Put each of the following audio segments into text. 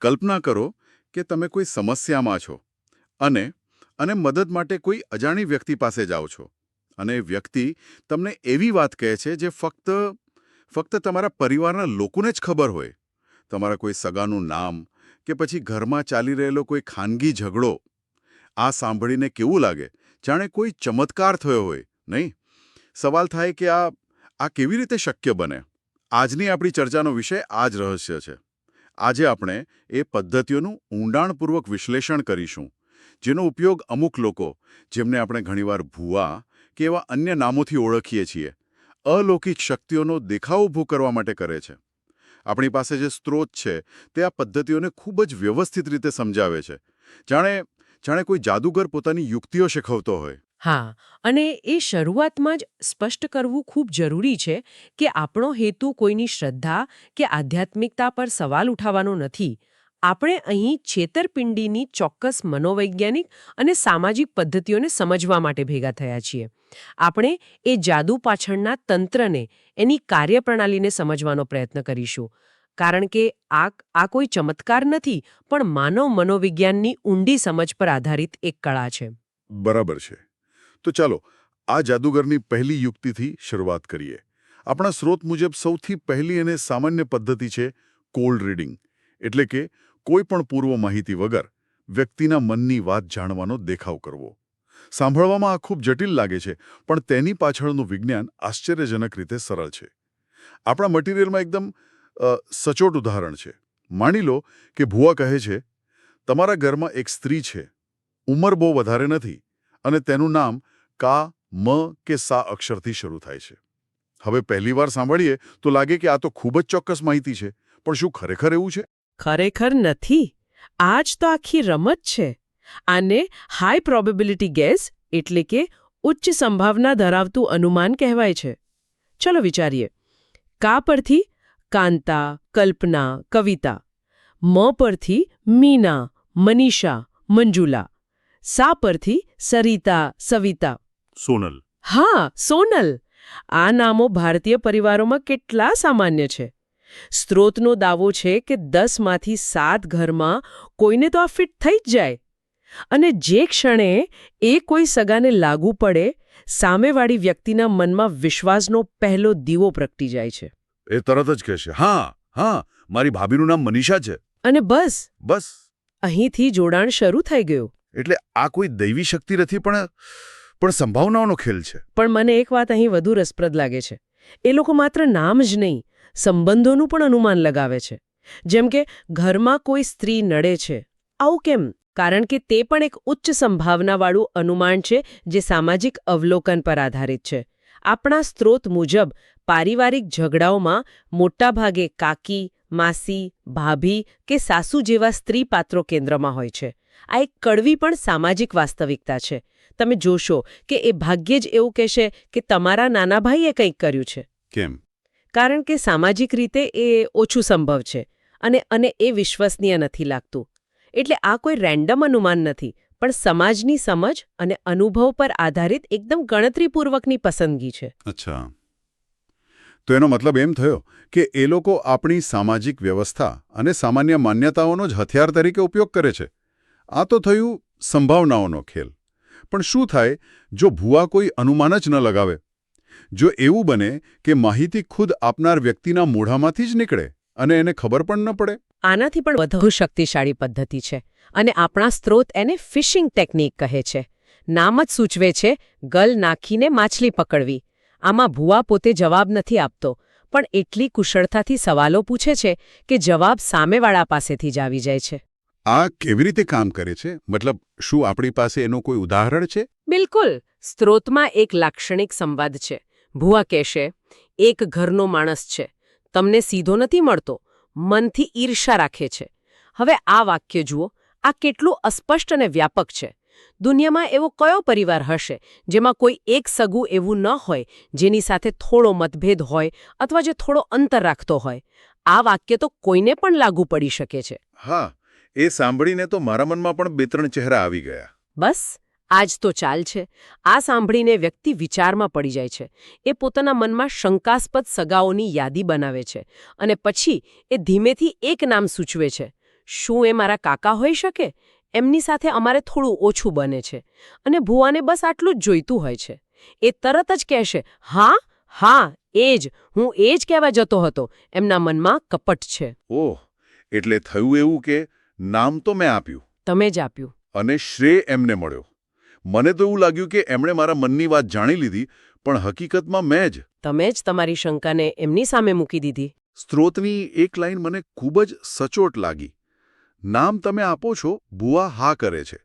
કલ્પના કરો કે તમે કોઈ સમસ્યામાં છો અને અને મદદ માટે કોઈ અજાણી વ્યક્તિ પાસે જાઓ છો. અને વ્યક્તિ તમને એવી વાત કહે છે જે ફક્ત ફક્ત તમારા પરિવારના લોકોને જ ખબર હોય. તમારા કોઈ સગાનું નામ કે પછી ઘરમાં ચાલી રહેલો કોઈ ખાનગી ઝઘડો. આ સાંભળીને કેવું લાગે? જાણે કોઈ ચમત્કાર થયો હોય, નહીં? સવાલ થાય કે આ આ કેવી રીતે શક્ય બને? આજની આપણી ચર્ચાનો વિષય આ જ રહસ્ય છે. આજે આપણે એ પદ્ધતિઓનું ઊંડાણપૂર્વક વિશ્લેષણ કરીશું. જેનો ઉપયોગ અમુક લોકો, જેમને આપણે ઘણીવાર ભૂવા કે એવા અન્ય નામોથી ઓળખીએ છીએ, અલૌકિક શક્તિઓનો દેખાવ ઊભો કરવા માટે કરે છે. આપણી પાસે જે સ્ત્રોત છે, તે આ પદ્ધતિઓને ખૂબ જ વ્યવસ્થિત રીતે સમજાવે છે. જાણે જાણે કોઈ જાદુગર પોતાની યુક્તિઓ શીખવતો હોય. હા, અને એ શરૂઆતમાં જ સ્પષ્ટ કરવું ખૂબ જરૂરી છે કે આપણો હેતુ કોઈની શ્રદ્ધા કે આધ્યાત્મિકતા પર સવાલ ઉઠાવવાનો નથી. આપણે અહીં છેતરપિંડીની ચોક્કસ મનોવૈજ્ઞાનિક અને સામાજિક પદ્ધતિઓને સમજવા માટે ભેગા થયા છીએ. આપણે એ જાદુ પાછળના તંત્રને, એની કાર્યપ્રણાલીને સમજવાનો પ્રયત્ન કરીશું. કારણ કે આ આ કોઈ ચમત્કાર નથી, પણ માનવ મનોવિજ્ઞાનની ઊંડી સમજ પર આધારિત એક કળા છે. બરાબર છે. તો ચાલો, આ જાદુગરની પહેલી યુક્તિથી શરૂઆત કરીએ. આપણા સ્રોત મુજબ સૌથી પહેલી અને સામાન્ય પદ્ધતિ છે કોલ્ડ રીડિંગ. એટલે કે કોઈ પણ પૂર્વ માહિતી વગર વ્યક્તિના મનની વાત જાણવાનો દેખાવ કરવો. સાંભળવામાં આ ખૂબ જટિલ લાગે છે, પણ તેની પાછળનું વિજ્ઞાન આશ્ચર્યજનક રીતે સરળ છે. આપણા મટીરિયલમાં એકદમ સચોટ ઉદાહરણ છે. માની લો કે ભુવા કહે છે, તમારા ઘરમાં એક સ્ત્રી છે. ઉંમર બહુ વધારે નથી. અને તેનું નામ કા, મ કે સા અક્ષરથી શરૂ થાય છે. હવે પહેલીવાર સાંભળીએ તો લાગે કે આ તો ખૂબ જ ચોક્કસ માહિતી છે, પણ શું ખરેખર એવું છે? ખરેખર નથી. આ તો આખી રમત છે. આને હાઈ પ્રોબેબિલિટી ગેસ એટલે કે ઉચ્ચ સંભાવના ધરાવતું અનુમાન કહેવાય છે. ચલો વિચારીએ. કા પરથી કાંતા, કલ્પના, કવિતા. મ પરથી મીના, મનીષા, મંજુલા. સા પરથી સરિતા સવિતા. સોનલ. હા સોનલ. આ નામો ભારતીય પરિવારોમાં કેટલા સામાન્ય છે. સ્ત્રોતનો દાવો છે કે દસમાંથી સાત ઘરમાં કોઈને તો આ ફિટ થઈ જ જાય. અને જે ક્ષણે એ કોઈ સગાને લાગુ પડે સામેવાળી વ્યક્તિના મનમાં વિશ્વાસનો પહેલો દીવો પ્રગટી જાય છે. એ તરત જ કહેશે હા હા મારી ભાભીનું નામ મનીષા છે. અને બસ. બસ. અહીંથી જોડાણ શરૂ થઈ ગયું. એટલે આ કોઈ દૈવી શક્તિ નથી, પણ પણ સંભાવનાઓનો ખેલ છે. પણ મને એક વાત અહીં વધુ રસપ્રદ લાગે છે. એ લોકો માત્ર નામ જ નહીં, સંબંધોનું પણ અનુમાન લગાવે છે. જેમ કે, ઘરમાં કોઈ સ્ત્રી નડે છે. આવું કેમ? કારણ કે તે પણ એક ઉચ્ચ સંભાવનાવાળું અનુમાન છે, જે સામાજિક અવલોકન પર આધારિત છે. આપણા સ્ત્રોત મુજબ, પારિવારિક ઝઘડાઓમાં મોટાભાગે કાકી, માસી, ભાભી કે સાસુ જેવા સ્ત્રી પાત્રો કેન્દ્રમાં હોય છે. આ એક કડવી પણ સામાજિક વાસ્તવિકતા છે. તમે જોશો કે એ ભાગ્યે જ એવું કહેશે કે તમારા નાના ભાઈએ કંઈક કર્યું છે. કેમ? કારણ કે સામાજિક રીતે એ ઓછું સંભવ છે અને અને એ વિશ્વસનીય નથી લાગતું. એટલે આ કોઈ રેન્ડમ અનુમાન નથી પણ સમાજની સમજ અને અનુભવ પર આધારિત એકદમ ગણતરીપૂર્વકની પસંદગી છે. અચ્છા. તો એનો મતલબ એમ થયો કે એ લોકો આપણી સામાજિક વ્યવસ્થા અને સામાન્ય માન્યતાઓનો જ હથિયાર તરીકે ઉપયોગ કરે છે? આ તો થયું સંભાવનાઓનો ખેલ. પણ શું થાય જો ભૂવા કોઈ અનુમાન જ ન લગાવે? જો એવું બને કે માહિતી ખુદ આપનાર વ્યક્તિના મોઢામાંથી જ નીકળે અને એને ખબર પણ ન પડે? આનાથી પણ વધુ શક્તિશાળી પદ્ધતિ છે અને આપણા સ્ત્રોત એને ફિશિંગ ટેકનિક કહે છે. નામ જ સૂચવે છે, ગલ નાખીને માછલી પકડવી. આમાં ભૂવા પોતે જવાબ નથી આપતો, પણ એટલી કુશળતાથી સવાલો પૂછે છે કે જવાબ સામેવાળા પાસેથી જ આવી જાય છે. આ કેવી રીતે કામ કરે છે? મતલબ શું આપણી પાસે એનું કોઈ ઉદાહરણ છે? બિલકુલ. સ્ત્રોતમાં એક લાક્ષણિક સંવાદ છે. ભુવા કહેશે એક ઘરનો માણસ છે. તમને સીધો નથી મળતો. મનથી ઈર્ષા રાખે છે. હવે આ વાક્ય જુઓ. આ કેટલું અસ્પષ્ટ અને વ્યાપક છે. દુનિયામાં એવો કયો પરિવાર હશે જેમાં કોઈ એક સગું એવું ન હોય જેની સાથે થોડો મતભેદ હોય અથવા જે થોડો અંતર રાખતો હોય? આ વાક્ય તો કોઈને પણ લાગુ પડી શકે છે. હા. એ સાંભળીને તો મારા મનમાં પણ બે ત્રણ ચહેરા આવી ગયા. બસ આજ તો ચાલ છે. આ સાંભળીને વ્યક્તિ વિચારમાં પડી જાય છે. એ પોતાના મનમાં શંકાસ્પદ સગાઓની યાદી બનાવે છે અને પછી એ ધીમેથી એક નામ સૂચવે છે. શું એ મારા કાકા હોઈ શકે? એમની સાથે અમારે થોડું ઓછું બને છે. અને ભુવાને બસ આટલું જ જોઈતું હોય છે. એ તરત જ કહેશે હા હા એ જ. હું એ જ કહેવા જતો હતો. એમના મનમાં કપટ છે. ઓહ એટલે થયું એવું કે નામ તો મેં આપ્યું. તમે જ આપ્યું. અને શ્રેય એમને મળ્યો. મને તો એવું લાગ્યું કે એમણે મારા મનની વાત જાણી લીધી પણ હકીકતમાં મેં જ. તમે જ તમારી શંકાને એમની સામે મૂકી દીધી. સ્ત્રોતની એક લાઈન મને ખૂબ જ સચોટ લાગી. નામ તમે આપો છો ભુવા હા કરે છે.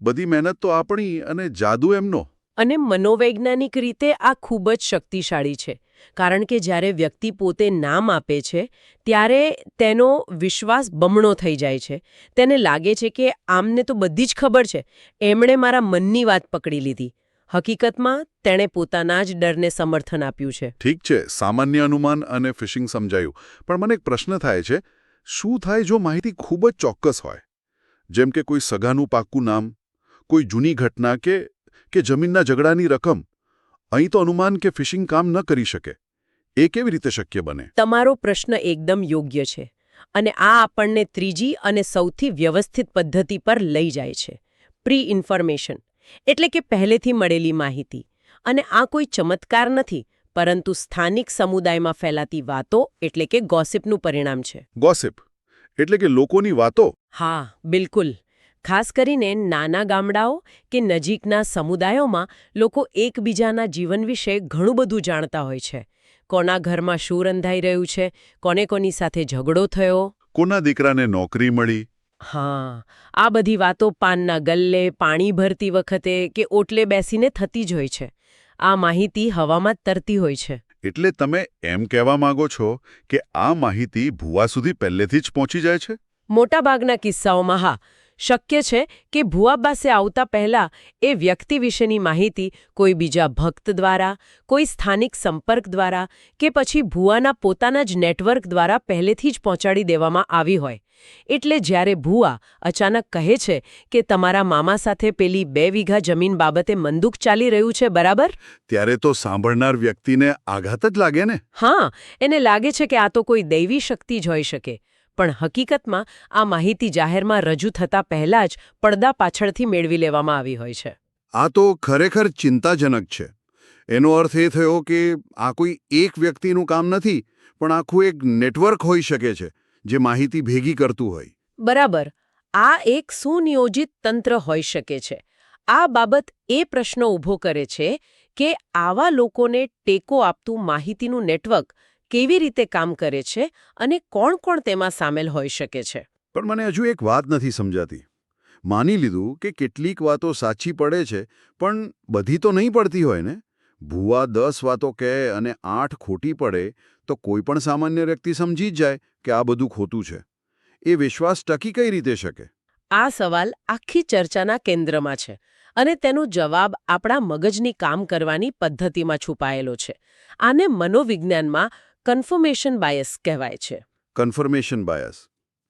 બધી મહેનત તો આપણી અને જાદુ એમનો. અને મનોવૈજ્ઞાનિક રીતે આ ખૂબ જ શક્તિશાળી છે. કારણ કે જ્યારે વ્યક્તિ પોતે નામ આપે છે, ત્યારે તેનો વિશ્વાસ બમણો થઈ જાય છે. તેને લાગે છે કે આમને તો બધી જ ખબર છે. એમણે મારા મનની વાત પકડી લીધી. હકીકતમાં તેણે પોતાના જ ડરને સમર્થન આપ્યું છે. ઠીક છે, સામાન્ય અનુમાન અને ફિશિંગ સમજાયું. પણ મને એક પ્રશ્ન થાય છે, શું થાય જો માહિતી ખૂબ જ ચોક્કસ હોય? જેમ કે કોઈ સગાનું પાક્કું નામ, કોઈ જૂની ઘટના કે કે જમીનના ઝઘડાની રકમ અહીં તો અનુમાન કે ફિશિંગ કામ ન કરી શકે. એ કેવી રીતે શક્ય બને? તમારો પ્રશ્ન એકદમ યોગ્ય છે અને આ આપણને ત્રીજી અને સૌથી વ્યવસ્થિત પદ્ધતિ પર લઈ જાય છે. પ્રી ઇન્ફોર્મેશન એટલે કે પહેલેથી મળેલી માહિતી. અને આ કોઈ ચમત્કાર નથી પરંતુ સ્થાનિક સમુદાયમાં ફેલાતી વાતો એટલે કે ગોસિપનું પરિણામ છે. ગોસિપ એટલે કે લોકોની વાતો? હા બિલકુલ. ખાસ કરીને નાના ગામડાઓ કે નજીકના સમુદાયોમાં લોકો એકબીજાના જીવન વિશે ઘણું બધું જાણતા હોય છે. કોના ઘરમાં શું રંધાઈ રહ્યું છે કોને કોની સાથે ઝઘડો થયો? કોના દીકરાને નોકરી મળી? હા આ બધી વાતો પાનના ગલ્લે પાણી ભરતી વખતે કે ઓટલે બેસીને થતી જ હોય છે. આ માહિતી હવામાં તરતી હોય છે. એટલે તમે એમ કહેવા માંગો છો કે આ માહિતી ભૂવા સુધી પહેલેથી જ પહોંચી જાય છે? મોટાભાગના કિસ્સાઓમાં હા. શક્ય છે કે ભુવા પાસે આવતા પહેલા એ વ્યક્તિ વિશેની માહિતી કોઈ બીજા ભક્ત દ્વારા કોઈ સ્થાનિક સંપર્ક દ્વારા કે પછી ભુવાના પોતાના જ નેટવર્ક દ્વારા પહેલેથી જ પહોંચાડી દેવામાં આવી હોય. એટલે જ્યારે ભુવા અચાનક કહે છે કે તમારા મામા સાથે પેલી બે વીઘા જમીન બાબતે મંદુક ચાલી રહ્યું છે બરાબર? ત્યારે તો સાંભળનાર વ્યક્તિને આઘાત જ લાગે ને? હા એને લાગે છે કે આ તો કોઈ દૈવી શક્તિ જ હોઈ શકે. પણ હકીકતમાં આ માહિતી જાહેરમાં રજૂ થતા પહેલા જ પડદા પાછળથી મેળવી લેવામાં આવી હોય છે. આ તો ખરેખર ચિંતાજનક છે. એનો અર્થ એ થયો કે આ કોઈ એક વ્યક્તિનું કામ નથી પણ આખું એક નેટવર્ક હોઈ શકે છે જે માહિતી ભેગી કરતું હોય. બરાબર. આ એક સુનિયોજિત તંત્ર હોઈ શકે છે. આ બાબત એ પ્રશ્ન ઊભો કરે છે કે આવા લોકોને ટેકો આપતું માહિતીનું નેટવર્ક કેવી રીતે કામ કરે છે અને કોણ કોણ તેમાં સામેલ હોઈ શકે છે? પણ મને હજુ એક વાત નથી સમજાતી. માની લીધું કે કેટલીક વાતો સાચી પડે છે પણ બધી તો નહીં પડતી હોય ને? ભૂવા દસ વાતો કહે અને આઠ ખોટી પડે તો કોઈ પણ સામાન્ય વ્યક્તિ સમજી જ જાય કે આ બધું ખોટું છે. એ વિશ્વાસ ટકી કઈ રીતે શકે? આ સવાલ આખી ચર્ચાના કેન્દ્રમાં છે અને તેનો જવાબ આપણા મગજની કામ કરવાની પદ્ધતિમાં છુપાયેલો છે. આને મનોવિજ્ઞાનમાં કન્ફર્મેશન બાયસ કહેવાય છે. કન્ફર્મેશન બાયસ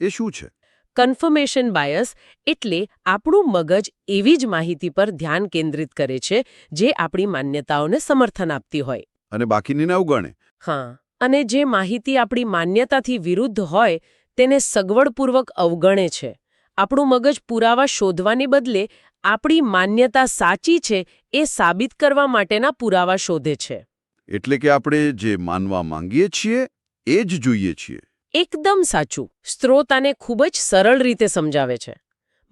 એ શું છે? કન્ફર્મેશન બાયસ એટલે આપણું મગજ એવી જ માહિતી પર ધ્યાન કેન્દ્રિત કરે છે જે આપણી માન્યતાઓને સમર્થન આપતી હોય. અને બાકીનીને અવગણે હા અને જે માહિતી આપણી માન્યતાથી વિરુદ્ધ હોય તેને સગવડપૂર્વક અવગણે છે. આપણું મગજ પુરાવા શોધવાને બદલે આપણી માન્યતા સાચી છે એ સાબિત કરવા માટેના પુરાવા શોધે છે. એટલે કે આપણે જે માનવા માંગીએ છીએ, એ જ જોઈએ છીએ. એકદમ સાચું. સ્ત્રોત આને ખૂબ જ સરળ રીતે સમજાવે છે.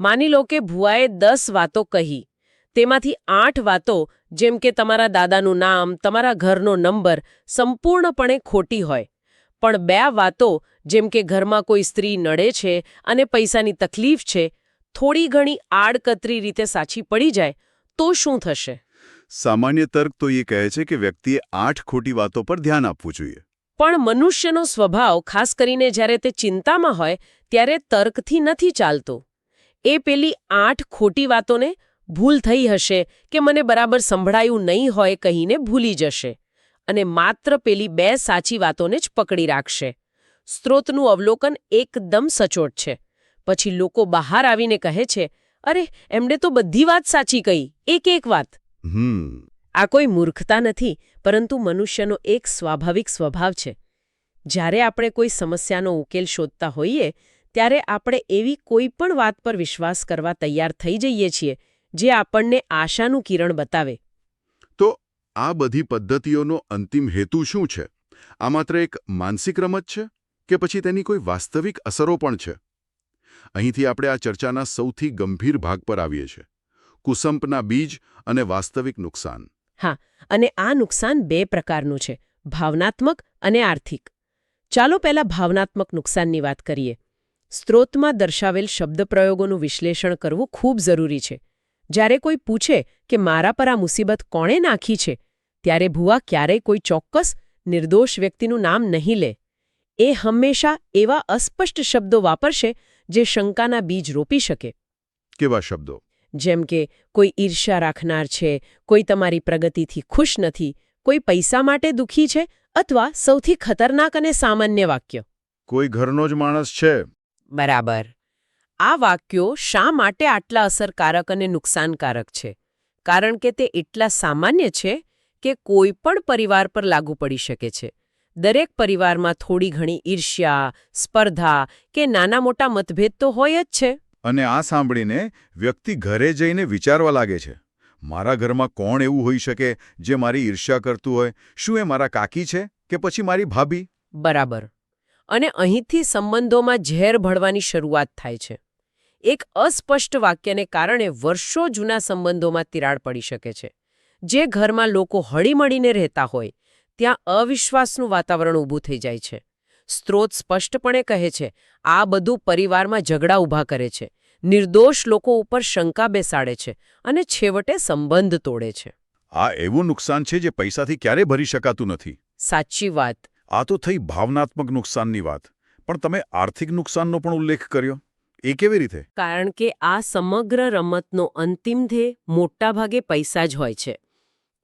માની લો કે ભુવાએ દસ વાતો કહી. તેમાંથી આઠ વાતો, જેમ કે તમારા દાદાનું નામ, તમારા ઘરનો નંબર, સંપૂર્ણપણે ખોટી હોય. પણ બે વાતો, જેમ કે ઘરમાં કોઈ સ્ત્રી નડે છે અને પૈસાની તકલીફ છે, થોડી ઘણી આડકતરી રીતે સાચી પડી જાય, તો શું થશે? સામાન્ય તર્ક તો એ કહે છે કે વ્યક્તિએ આઠ ખોટી વાતો પર ધ્યાન આપવું જોઈએ. પણ મનુષ્યનો સ્વભાવ, ખાસ કરીને જ્યારે તે ચિંતામાં હોય, ત્યારે તર્કથી નથી ચાલતો. એ પેલી આઠ ખોટી વાતોને ભૂલ થઈ હશે કે મને બરાબર સંભળાયું નહીં હોય કહીને ભૂલી જશે અને માત્ર પેલી બે સાચી વાતોને જ પકડી રાખશે. સ્ત્રોતનું અવલોકન એકદમ સચોટ છે. પછી લોકો બહાર આવીને કહે છે, અરે એમણે તો બધી વાત સાચી કહી એક એક વાત. હમ આ કોઈ મૂર્ખતા નથી, પરંતુ મનુષ્યનો એક સ્વાભાવિક સ્વભાવ છે. જ્યારે આપણે કોઈ સમસ્યાનો ઉકેલ શોધતા હોઈએ, ત્યારે આપણે એવી કોઈ પણ વાત પર વિશ્વાસ કરવા તૈયાર થઈ જઈએ છીએ, જે આપણને આશાનું કિરણ બતાવે. તો આ બધી પદ્ધતિઓનો અંતિમ હેતુ શું છે? આ માત્ર એક માનસિક રમત છે કે પછી તેની કોઈ વાસ્તવિક અસરો પણ છે? અહીંથી આપણે આ ચર્ચાના સૌથી ગંભીર ભાગ પર આવીએ છીએ. કુસંપના બીજ અને વાસ્તવિક નુકસાન. હા અને આ નુકસાન બે પ્રકારનું છે ભાવનાત્મક અને આર્થિક. ચાલો પહેલા ભાવનાત્મક નુકસાનની વાત કરીએ. સ્ત્રોતમાં દર્શાવેલ શબ્દપ્રયોગોનું વિશ્લેષણ કરવું ખૂબ જરૂરી છે. જ્યારે કોઈ પૂછે કે મારા પર આ મુસીબત કોણે નાખી છે ત્યારે ભુવા ક્યારેય કોઈ ચોક્કસ નિર્દોષ વ્યક્તિનું નામ નહીં લે. એ હંમેશા એવા અસ્પષ્ટ શબ્દો વાપરશે જે શંકાના બીજ રોપી શકે. કેવા શબ્દો? જેમ કે કોઈ ઈર્ષ્યા રાખનાર છે કોઈ તમારી પ્રગતિથી ખુશ નથી કોઈ પૈસા માટે દુઃખી છે અથવા સૌથી ખતરનાક અને સામાન્ય વાક્ય. કોઈ ઘરનો જ માણસ છે. બરાબર. આ વાક્યો શા માટે આટલા અસરકારક અને નુકસાનકારક છે? કારણ કે તે એટલા સામાન્ય છે કે કોઈ પણ પરિવાર પર લાગુ પડી શકે છે. દરેક પરિવારમાં થોડી ઘણી ઈર્ષ્યા સ્પર્ધા કે નાના મોટા મતભેદ તો હોય જ છે. અને આ સાંભળીને વ્યક્તિ ઘરે જઈને વિચારવા લાગે છે, મારા ઘરમાં કોણ એવું હોઈ શકે જે મારી ઈર્ષ્યા કરતું હોય? શું એ મારા કાકી છે કે પછી મારી ભાભી? બરાબર. અને અહીંથી સંબંધોમાં ઝેર ભળવાની શરૂઆત થાય છે. એક અસ્પષ્ટ વાક્યને કારણે વર્ષો જૂના સંબંધોમાં તિરાડ પડી શકે છે. જે ઘરમાં લોકો હળીમળીને રહેતા હોય, ત્યાં અવિશ્વાસનું વાતાવરણ ઊભું થઈ જાય છે. સ્ત્રોત સ્પષ્ટપણે કહે છે આ બધું પરિવારમાં ઝઘડા ઊભા કરે છે. નિર્દોષ લોકો ઉપર શંકા બેસાડે છે અને છેવટે સંબંધ તોડે છે. આ એવું નુકસાન છે જે પૈસાથી ક્યારે ભરી શકાતું નથી. સાચી વાત. આ તો થઈ ભાવનાત્મક નુકસાનની વાત. પણ તમે આર્થિક નુકસાનનો પણ ઉલ્લેખ કર્યો. એ કેવી રીતે? કારણ કે આ સમગ્ર રમતનો અંતિમ ધ્યેય મોટાભાગે પૈસા જ હોય છે.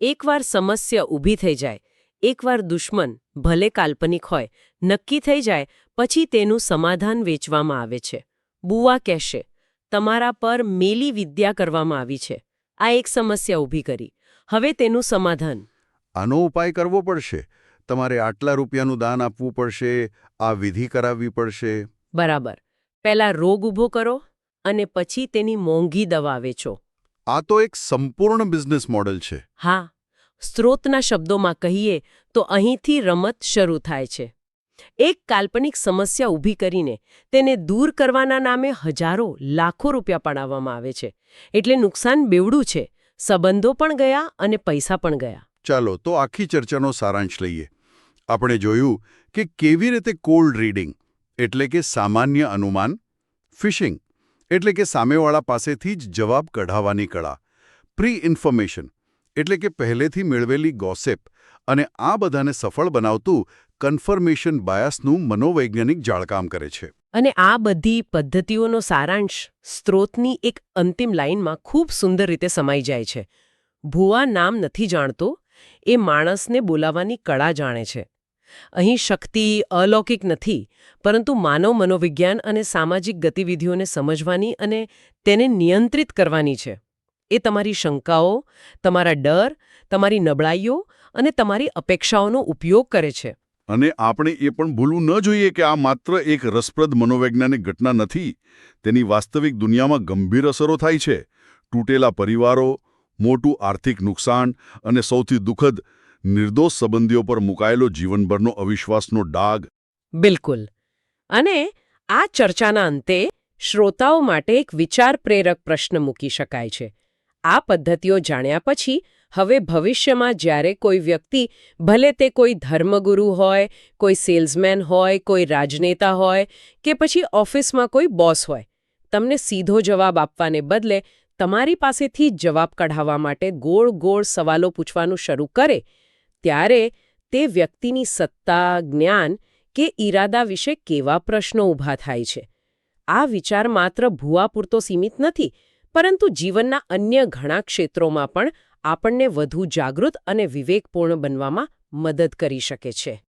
એકવાર સમસ્યા ઊભી થઈ જાય એકવાર દુશ્મન ભલે કાલ્પનિક હોય નક્કી થઈ જાય પછી તેનું સમાધાન વેચવામાં આવે છે. બુવા કહેશે તમારા પર મેલી વિદ્યા કરવામાં આવી છે. આ એક સમસ્યા ઊભી કરી. હવે તેનું સમાધાન. આનો ઉપાય કરવો પડશે? તમારે આટલા રૂપિયાનું દાન આપવું પડશે? આ વિધિ કરાવવી પડશે? બરાબર. પહેલા રોગ ઊભો કરો અને પછી તેની મોંઘી દવા વેચો. આ તો એક સંપૂર્ણ બિઝનેસ મોડલ છે. હા. સ્ત્રોતના શબ્દોમાં કહીએ તો અહીંથી રમત શરૂ થાય છે. એક કાલ્પનિક સમસ્યા ઊભી કરીને તેને દૂર કરવાના નામે હજારો, લાખો રૂપિયા પડાવવામાં આવે છે. એટલે નુકસાન બેવડું છે. સંબંધો પણ ગયા અને પૈસા પણ ગયા. ચાલો તો આખી ચર્ચાનો સારાંશ લઈએ. આપણે જોયું કે કેવી રીતે કોલ્ડ રીડિંગ, એટલે કે સામાન્ય અનુમાન, ફિશિંગ, એટલે કે સામેવાળા પાસેથી જ જવાબ કઢાવવાની કળા પ્રી ઇન્ફોર્મેશન એટલે કે પહેલેથી મેળવેલી ગોસેપ અને આ બધાને સફળ બનાવતું કન્ફર્મેશન બાયસનું મનોવૈજ્ઞાનિક જાળકામ કરે છે. અને આ બધી પદ્ધતિઓનો સારાંશ સ્ત્રોતની એક અંતિમ લાઇનમાં ખૂબ સુંદર રીતે સમાઈ જાય છે. ભુવા નામ નથી જાણતો, એ માણસને બોલાવવાની કળા જાણે છે. અહીં શક્તિ અલૌકિક નથી, પરંતુ માનવ મનોવિજ્ઞાન અને સામાજિક ગતિવિધિઓને સમજવાની અને તેને નિયંત્રિત કરવાની છે. એ તમારી શંકાઓ તમારા ડર તમારી નબળાઈઓ અને તમારી અપેક્ષાઓનો ઉપયોગ કરે છે. અને આપણે એ પણ ભૂલવું ન જોઈએ કે આ માત્ર એક રસપ્રદ મનોવૈજ્ઞાનિક ઘટના નથી તેની વાસ્તવિક દુનિયામાં ગંભીર અસરો થાય છે. તૂટેલા પરિવારો મોટું આર્થિક નુકસાન અને સૌથી દુઃખદ નિર્દોષ સંબંધીઓ પર મુકાયેલો જીવનભરનો અવિશ્વાસનો ડાઘ. બિલકુલ. અને આ ચર્ચાના અંતે શ્રોતાઓ માટે એક વિચાર પ્રેરક પ્રશ્ન મૂકી શકાય છે. આ પદ્ધતિઓ જાણ્યા પછી હવે ભવિષ્યમાં જ્યારે કોઈ વ્યક્તિ ભલે તે કોઈ ધર્મગુરુ હોય, કોઈ સેલ્સમેન હોય, કોઈ રાજનેતા હોય કે પછી ઓફિસમાં કોઈ બોસ હોય, તમને સીધો જવાબ આપવાને બદલે તમારી પાસેથી જવાબ કઢાવવા માટે ગોળ ગોળ સવાલો પૂછવાનું શરૂ કરે, ત્યારે તે વ્યક્તિની સત્તા, જ્ઞાન કે ઈરાદા વિશે કેવા પ્રશ્નો ઊભા થાય છે? આ વિચાર માત્ર ભૂવા પૂરતો સીમિત નથી પરંતુ જીવનના અન્ય ઘણા ક્ષેત્રોમાં પણ આપણને વધુ જાગૃત અને વિવેકપૂર્ણ બનવામાં મદદ કરી શકે છે.